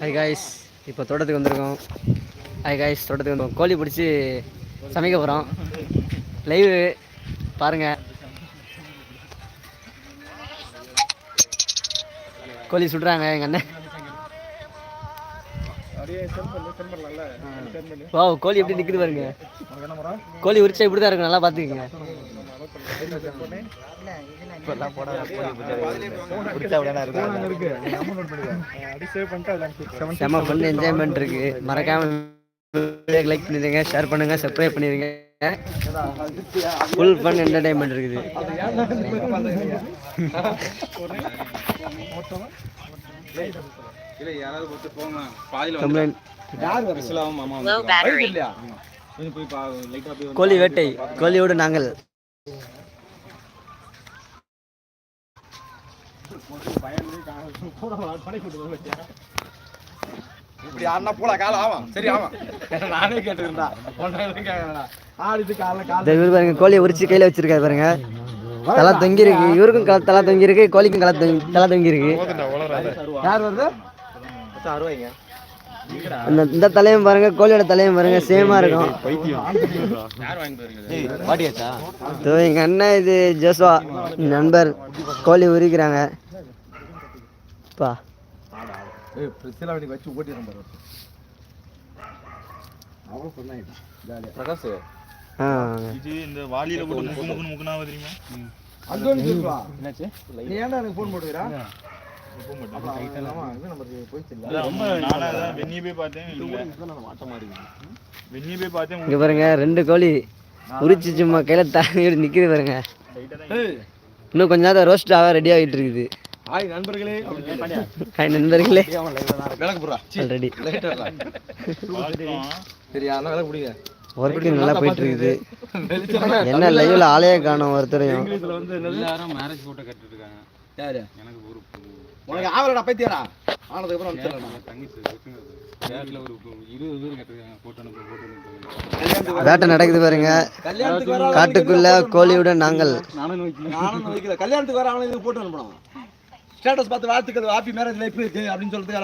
Hi guys இப்போ தோட்டத்துக்கு வந்திருக்கோம். ஹாய் காய்ஸ் தோட்டத்துக்கு வந்தோம் கோழி பிடிச்சி சமைக்க போகிறோம் லைவ் பாருங்க. கோழி சுடுறாங்க எங்கள் அண்ணன். வா கோழி எப்படி நிற்குது பாருங்க. கோழி உரிச்சா இப்படி தான் இருக்கும் நல்லா பார்த்துக்கங்க. செம்ம பண்ணு என்ஜாய்மெண்ட் இருக்கு. மறக்காம லைக் பண்ணிடுங்க ஷேர் பண்ணுங்க சப்ஸ்கிரைப் பண்ணிடுங்க. ஃபுல் ஃபன் என்டர்டைன்மெண்ட் இருக்குது. இல்ல யாராவது போங்க பாதியில கம்ப்ளைண்ட் மாமா கோழி வேட்டை கோழியோடு நாங்கள். இப்படி ஆடினா போல காலம் ஆமா. சரி ஆமா. நானே கேட்டுருந்தா ஆடிட்டு காலைல கால இந்த இவர் பாருங்க கோழியை உரிச்சு கையில வச்சிருக்காரு பாருங்க. தலை தொங்கி இருக்கு இவருக்கும் க- தலை தொங்கி இருக்கு கோழிக்கும் தலை தொங்கி தலை தொங்கி இருக்கு யார் வருது? அறுவாய்ங்க இந்த இந்த தலையும் பாருங்க கோழியோட தலையும் பாருங்க சேமா இருக்கும். எங்க அண்ணன் இது ஜோஸ்வா நண்பர் கோழி உரிக்கிறாங்க. பா. ஏய் பிரச்சனை வண்டி வச்சு ஓட்டிடுறேன் பாரு அவ்வளோ பண்ணாயிட்டா ஜாலியா பிரகாஷ் ஆ இது இந்த வாளியில போட்டு முக்கு முக்குன்னு முக்குனா தெரியுமா? அது ஒன்று சொல்லுவா என்னாச்சு நீ ஏன்டா எனக்கு ஃபோன் போட்டுக்கிறா? இங்க பாருங்க ரெண்டு கோழி உரிச்சு சும்மா கையில தாங்கி நிக்குது பாருங்க. இன்னும் கொஞ்ச நேரம் ரோஸ்ட் ஆக ரெடி ஆகிட்டு இருக்குது. ஹாய் நண்பர்களே ஹாய் நண்பர்களே. விளக்கு போடுறா. ஆல்ரெடி பார்த்தோம் சரி அதெல்லாம் விளக்கு பிடிங்க. ஒர்க்கு நல்லா போயிட்டு இருக்குது. என்ன லைவ்ல ஆளையே காணும் ஒருத்தரையும். வந்து எல்லாரும் மேரேஜ் போட்டோ கட்டிட்டு இருக்காங்க. யாரு? எனக்கு ஒரு உனக்கு ஆவலடா பைத்தியடா ஆனதுக்கு அப்புறம் வேட்டை நடக்குது பாருங்க. கல்யாணத்துக்கு வர காட்டுக்குள்ள கோழியுடன் நாங்கள். கல்யாணத்துக்கு வர அவனுக்கு போட்டு அனுப்பணும். ஸ்டேட்டஸ் பார்த்து வாழ்த்துக்கள் ஹாப்பி மேரேஜ் லைஃப் அப்படின்னு சொல்லிட்டு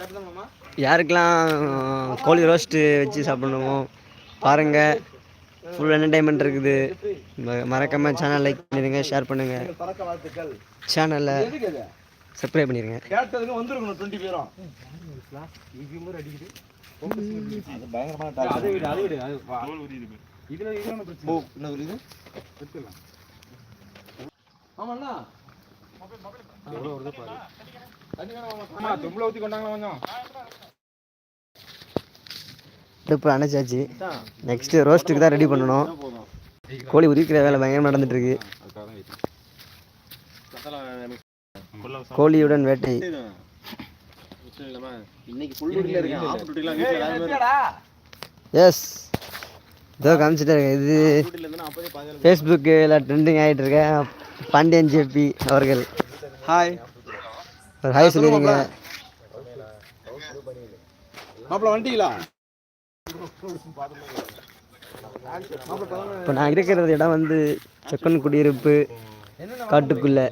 கட்டுதான் மாமா யாருக்கெல்லாம் கோழி ரோஸ்ட்டு வச்சு சாப்பிடணுமோ பாருங்க. ஃபுல் என்டர்டைன்மெண்ட் இருக்குது. ம- மறக்காம சேனல் லைக் பண்ணிடுங்க ஷேர் பண்ணுங்க. பறக்க வாழ்த்துக்கள் சேனலை எதுக்கு இது? சப்ஸ்கிரைப் பண்ணிடுங்க கேட்டதுக்கு வந்திருக்கணும் டுவெண்ட்டி பேரும்? அடுப்பு அணைச்சாச்சு நெக்ஸ்ட் ரோஸ்ட்டுக்கு தான் ரெடி பண்ணணும். கோழி உரிக்கிற வேலை பயங்கரமாக நடந்துட்டு இருக்கு கோழியுடன் வேட்டை. எஸ் இதோ காமிச்சிட்டே இருக்கேன். இது பதினேழு ஃபேஸ்புக்கில் ட்ரெண்டிங் ஆகிட்டு இருக்கேன் பாண்டியன் ஜேபி அவர்கள். ஹாய் ஒரு ஹாய் சொல்லிடுங்க. மாப்பிள்ள வந்துட்டீங்களா இப்போ நான் இருக்கிறது இடம் வந்து செக்கன் குடியிருப்பு காட்டுக்குள்ளே.